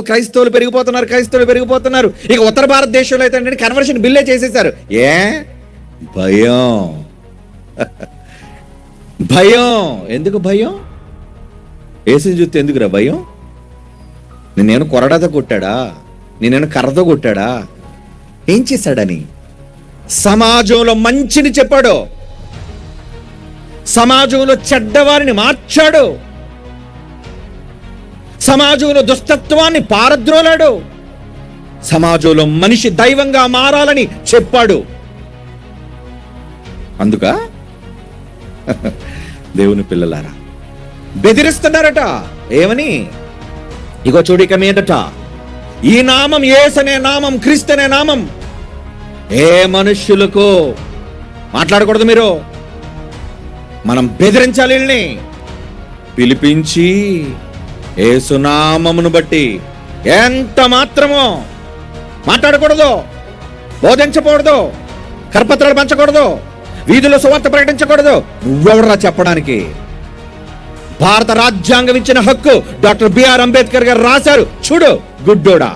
క్రైస్తవులు పెరిగిపోతున్నారు క్రైస్తవులు పెరిగిపోతున్నారు. ఇక ఉత్తర భారతదేశంలో అయితే కన్వర్షన్ బిల్లే చేసేసారు. ఏ? భయం. భయం. ఎందుకు భయం? ఏసుని చూస్తే ఎందుకురా భయం? నిన్నేను కొరడాతో కొట్టాడా? నేనేను కర్రతో కొట్టాడా? ఏం చేశాడని? సమాజంలో మంచిని చెప్పాడు. సమాజంలో చెడ్డవారిని మార్చాడు. సమాజంలో దుష్టత్వాన్ని పారద్రోలాడు. సమాజంలో మనిషి దైవంగా మారాలని చెప్పాడు. అందుక? దేవుని పిల్లలారా బెదిరిస్తున్నారట. ఏమని? ఇగో చూడిక మీదట. ఈ నామం ఏసనే నామం క్రీస్తనే నామం. ఏ మనుష్యులకు మాట్లాడకూడదు మీరు. మనం బెదిరించాలి పిలిపించి ఏసునామమును బట్టి ఎంత మాత్రమో మాట్లాడకూడదు బోధించకూడదు కరపత్రాలు పంచకూడదు వీధుల్లో సువార్త ప్రకటించకూడదు. నువ్వెవడరా చెప్పడానికి? భారత రాజ్యాంగం ఇచ్చిన హక్కు డాక్టర్ బిఆర్ అంబేద్కర్ గారు రాశారు. చూడు గుడ్డోడా.